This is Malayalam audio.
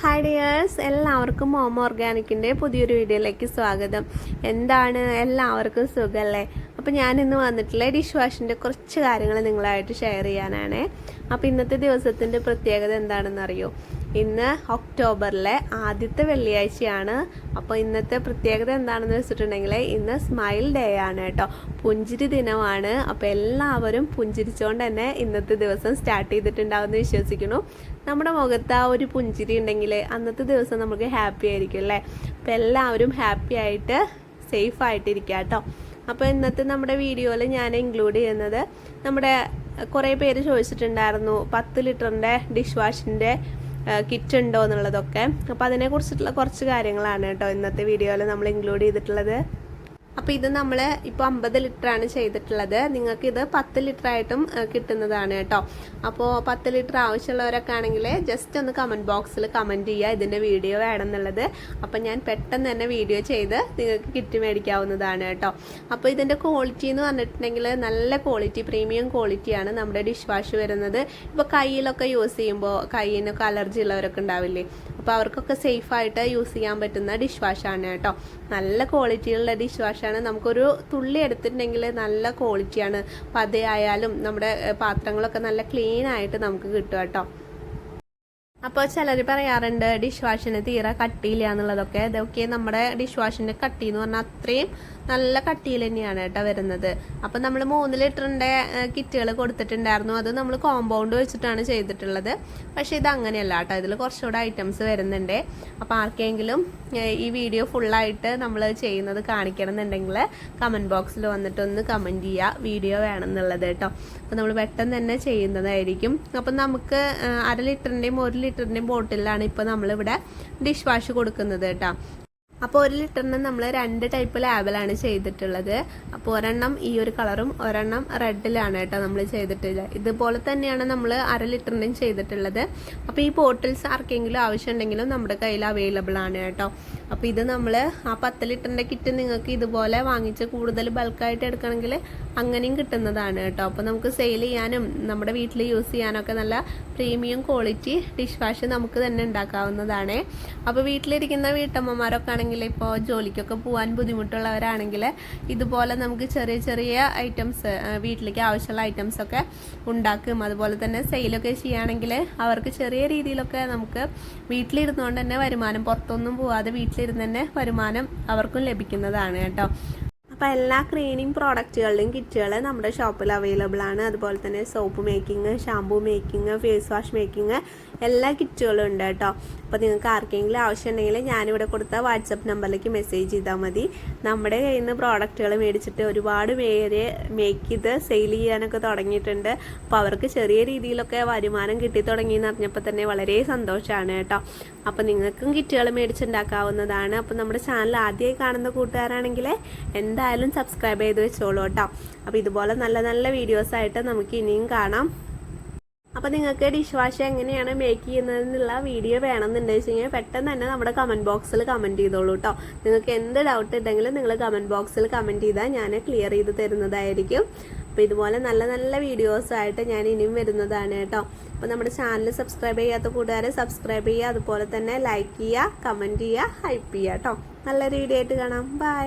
ഹായ് ഡിയേഴ്സ് എല്ലാവർക്കും ഹോം ഓർഗാനിക്കിന്റെ പുതിയൊരു വീഡിയോയിലേക്ക് സ്വാഗതം. എന്താണ്? എല്ലാവർക്കും സുഖമല്ലേ അപ്പോൾ ഞാൻ ഇന്ന് വന്നിട്ടുള്ള ഡിഷ് വാഷിന്റെ കുറച്ച് കാര്യങ്ങൾ നിങ്ങളായിട്ട് ഷെയർ ചെയ്യാനാണ്. അപ്പോൾ ഇന്നത്തെ ദിവസത്തിന്റെ പ്രത്യേകത എന്താണെന്ന് അറിയോ ഇന്ന് ഒക്ടോബറിലെ ആദ്യത്തെ വെള്ളിയാഴ്ചയാണ്. അപ്പോൾ ഇന്നത്തെ പ്രത്യേകത എന്താണെന്ന് വെച്ചിട്ടുണ്ടെങ്കിൽ ഇന്ന് സ്മൈൽ ഡേ ആണ് കേട്ടോ. പുഞ്ചിരി ദിനമാണ്. അപ്പോൾ എല്ലാവരും പുഞ്ചിരിച്ചുകൊണ്ട് തന്നെ ഇന്നത്തെ ദിവസം സ്റ്റാർട്ട് ചെയ്തിട്ടുണ്ടാവുമെന്ന് വിശ്വസിക്കുന്നു. നമ്മുടെ മുഖത്ത് ആ ഒരു പുഞ്ചിരി ഉണ്ടെങ്കിൽ അന്നത്തെ ദിവസം നമുക്ക് ഹാപ്പി ആയിരിക്കും അല്ലേ? അപ്പോൾ എല്ലാവരും ഹാപ്പി ആയിട്ട് സേഫ് ആയിട്ടിരിക്കുക കേട്ടോ. അപ്പോൾ ഇന്നത്തെ നമ്മുടെ വീഡിയോയിൽ ഞാൻ ഇൻക്ലൂഡ് ചെയ്യുന്നത് നമ്മുടെ കുറേ പേര് ചോദിച്ചിട്ടുണ്ടായിരുന്നു പത്ത് ലിറ്ററിന്റെ ഡിഷ് വാഷിന്റെ കിറ്റ് ഉണ്ടോ എന്നുള്ളതൊക്കെ. അപ്പോൾ അതിനെക്കുറിച്ചിട്ടുള്ള കുറച്ച് കാര്യങ്ങളാണ് കേട്ടോ ഇന്നത്തെ വീഡിയോയിൽ നമ്മൾ ഇൻക്ലൂഡ് ചെയ്തിട്ടുള്ളത്. അപ്പോൾ ഇത് നമ്മൾ ഇപ്പോൾ അമ്പത് ലിറ്ററാണ് ചെയ്തിട്ടുള്ളത്. നിങ്ങൾക്ക് ഇത് പത്ത് ലിറ്റർ ആയിട്ടും കിട്ടുന്നതാണ് കേട്ടോ. അപ്പോൾ പത്ത് ലിറ്റർ ആവശ്യമുള്ളവരൊക്കെ ആണെങ്കിൽ ജസ്റ്റ് ഒന്ന് കമന്റ് ബോക്സിൽ കമന്റ് ചെയ്യുക. ഇതിന്റെ വീഡിയോ വേണമെന്നുള്ളത്. അപ്പോൾ ഞാൻ പെട്ടെന്ന് തന്നെ വീഡിയോ ചെയ്ത് നിങ്ങൾക്ക് കിറ്റ് മേടിക്കാവുന്നതാണ് കേട്ടോ. അപ്പോൾ ഇതിന്റെ ക്വാളിറ്റി എന്ന് പറഞ്ഞിട്ടുണ്ടെങ്കിൽ നല്ല ക്വാളിറ്റി പ്രീമിയം ക്വാളിറ്റിയാണ് നമ്മുടെ ഡിഷ് വാഷ് വരുന്നത്. ഇപ്പോൾ കയ്യിലൊക്കെ യൂസ് ചെയ്യുമ്പോൾ കയ്യിനൊക്കെ അലർജി ഉള്ളവരൊക്കെ ഉണ്ടാവില്ലേ? അപ്പോൾ അവർക്കൊക്കെ സേഫായിട്ട് യൂസ് ചെയ്യാൻ പറ്റുന്ന ഡിഷ് വാഷാണ് കേട്ടോ. നല്ല ക്വാളിറ്റിയുള്ള ഡിഷ് വാഷാണ് നമുക്കൊരു തുള്ളി എടുത്തിട്ടുണ്ടെങ്കിൽ നല്ല ക്വാളിറ്റിയാണ് പതയായാലും നമ്മുടെ പാത്രങ്ങളൊക്കെ നല്ല ക്ലീൻ ആയിട്ട് നമുക്ക് കിട്ടും കേട്ടോ. അപ്പോൾ ചിലർ പറയാറുണ്ട് ഡിഷ് വാഷിന് തീരെ കട്ടിയില്ല എന്നുള്ളതൊക്കെ. ഇതൊക്കെ നമ്മുടെ ഡിഷ് വാഷിന്റെ കട്ടി എന്ന് പറഞ്ഞാൽ അത്രയും നല്ല കട്ടിയിൽ തന്നെയാണ് കേട്ടോ വരുന്നത്. അപ്പം നമ്മൾ മൂന്ന് ലിറ്ററിന്റെ കിറ്റുകൾ കൊടുത്തിട്ടുണ്ടായിരുന്നു. അത് നമ്മൾ കോമ്പൗണ്ട് വെച്ചിട്ടാണ് ചെയ്തിട്ടുള്ളത്. പക്ഷേ ഇത് അങ്ങനെയല്ല കേട്ടോ. ഇതിൽ കുറച്ചുകൂടെ ഐറ്റംസ് വരുന്നുണ്ട്. അപ്പോൾ ആർക്കെങ്കിലും ഈ വീഡിയോ ഫുള്ളായിട്ട് നമ്മൾ ചെയ്യുന്നത് കാണിക്കണം എന്നുണ്ടെങ്കിൽ കമന്റ് ബോക്സിൽ വന്നിട്ട് ഒന്ന് കമന്റ് ചെയ്യുക വീഡിയോ വേണം എന്നുള്ളത് കേട്ടോ. അപ്പോൾ നമ്മൾ പെട്ടെന്ന് തന്നെ ചെയ്യുന്നതായിരിക്കും. അപ്പം നമുക്ക് അര ലിറ്ററിന്റെയും ഒരു ലിറ്ററിന്റെയും ബോട്ടിലാണ് ഇപ്പോൾ നമ്മളിവിടെ ഡിഷ് വാഷ് കൊടുക്കുന്നത് കേട്ടോ. അപ്പോൾ ഒരു ലിറ്ററിന് നമ്മൾ രണ്ട് ടൈപ്പ് ലാബിലാണ് ചെയ്തിട്ടുള്ളത്. അപ്പോൾ ഒരെണ്ണം ഈ ഒരു കളറും ഒരെണ്ണം റെഡിലാണ് കേട്ടോ നമ്മൾ ചെയ്തിട്ടുള്ളത് ഇതുപോലെ തന്നെയാണ് നമ്മൾ അര ലിറ്ററിന്റെയും ചെയ്തിട്ടുള്ളത്. അപ്പോൾ ഈ ബോട്ടിൽസ് ആർക്കെങ്കിലും ആവശ്യമുണ്ടെങ്കിലും നമ്മുടെ കയ്യിൽ അവൈലബിൾ ആണ് കേട്ടോ. അപ്പോൾ ഇത് നമ്മൾ ആ പത്ത് ലിറ്ററിന്റെ കിറ്റ് നിങ്ങൾക്ക് ഇതുപോലെ വാങ്ങിച്ച് കൂടുതൽ ബൾക്കായിട്ട് എടുക്കണമെങ്കിൽ അങ്ങനെയും കിട്ടുന്നതാണ് കേട്ടോ. അപ്പോൾ നമുക്ക് സെയിൽ ചെയ്യാനും നമ്മുടെ വീട്ടിൽ യൂസ് ചെയ്യാനൊക്കെ നല്ല പ്രീമിയം ക്വാളിറ്റി ഡിഷ് വാഷ് നമുക്ക് തന്നെ ഉണ്ടാക്കാവുന്നതാണ്. അപ്പോൾ വീട്ടിലിരിക്കുന്ന വീട്ടമ്മമാരൊക്കെ ആണെങ്കിൽ ഇപ്പോൾ ജോലിക്കൊക്കെ പോകാൻ ബുദ്ധിമുട്ടുള്ളവരാണെങ്കിൽ ഇതുപോലെ നമുക്ക് ചെറിയ ചെറിയ ഐറ്റംസ് വീട്ടിലേക്ക് ആവശ്യമുള്ള ഐറ്റംസ് ഒക്കെ ഉണ്ടാക്കും. അതുപോലെ തന്നെ സെയിലൊക്കെ ചെയ്യുകയാണെങ്കിൽ അവർക്ക് ചെറിയ രീതിയിലൊക്കെ നമുക്ക് വീട്ടിലിരുന്നുകൊണ്ട് തന്നെ വരുമാനം പുറത്തൊന്നും പോവാതെ വീട്ടിലിരുന്ന് തന്നെ വരുമാനം അവർക്കും ലഭിക്കുന്നതാണ് കേട്ടോ. അപ്പോൾ എല്ലാ ക്ലീനിങ് പ്രോഡക്റ്റുകളിലും കിറ്റുകൾ നമ്മുടെ ഷോപ്പിൽ അവൈലബിൾ ആണ്. അതുപോലെ തന്നെ soap making shampoo making face wash making എല്ലാ കിറ്റുകളും ഉണ്ട് കേട്ടോ. അപ്പോൾ നിങ്ങൾക്ക് ആർക്കെങ്കിലും ആവശ്യമുണ്ടെങ്കിൽ ഞാനിവിടെ കൊടുത്ത വാട്സപ്പ് നമ്പറിലേക്ക് മെസ്സേജ് ചെയ്താൽ മതി. നമ്മുടെ കയ്യിൽ നിന്ന് പ്രോഡക്റ്റുകൾ മേടിച്ചിട്ട് ഒരുപാട് പേര് മേക്ക് ചെയ്ത് സെയിൽ ചെയ്യാനൊക്കെ തുടങ്ങിയിട്ടുണ്ട്. അപ്പോൾ അവർക്ക് ചെറിയ രീതിയിലൊക്കെ വരുമാനം കിട്ടി തുടങ്ങി എന്ന് അറിഞ്ഞപ്പോൾ തന്നെ വളരെ സന്തോഷമാണ് കേട്ടോ. അപ്പോൾ നിങ്ങൾക്കും കിറ്റുകൾ മേടിച്ചുണ്ടാക്കാവുന്നതാണ്. അപ്പോൾ നമ്മുടെ ചാനൽ ആദ്യമായി കാണുന്ന കൂട്ടുകാരാണെങ്കിൽ എന്തായാലും സബ്സ്ക്രൈബ് ചെയ്ത് വെച്ചോളൂ കേട്ടോ. അപ്പോൾ ഇതുപോലെ നല്ല നല്ല വീഡിയോസായിട്ട് നമുക്ക് ഇനിയും കാണാം. അപ്പോൾ നിങ്ങൾക്ക് ഡിഷ് വാഷ് എങ്ങനെയാണ് മേക്ക് ചെയ്യുന്നതെന്നുള്ള വീഡിയോ വേണമെന്നുണ്ടെന്ന് വെച്ച് കഴിഞ്ഞാൽ പെട്ടെന്ന് തന്നെ നമ്മുടെ കമന്റ് ബോക്സിൽ കമന്റ് ചെയ്തോളൂ കേട്ടോ നിങ്ങൾക്ക് എന്ത് ഡൗട്ട് ഉണ്ടെങ്കിലും നിങ്ങൾ കമന്റ് ബോക്സിൽ കമന്റ് ചെയ്താൽ ഞാൻ ക്ലിയർ ചെയ്ത് തരുന്നതായിരിക്കും. അപ്പോൾ ഇതുപോലെ നല്ല നല്ല വീഡിയോസായിട്ട് ഞാൻ ഇനിയും വരുന്നതാണ് കേട്ടോ അപ്പോൾ നമ്മുടെ ചാനൽ സബ്സ്ക്രൈബ് ചെയ്യാത്ത കൂട്ടുകാരെ സബ്സ്ക്രൈബ് ചെയ്യുക അതുപോലെ തന്നെ ലൈക്ക് ചെയ്യുക കമന്റ് ചെയ്യുക ഹൈപ്പ് ചെയ്യുക കേട്ടോ നല്ലൊരു വീഡിയോ ആയിട്ട് കാണാം. ബൈ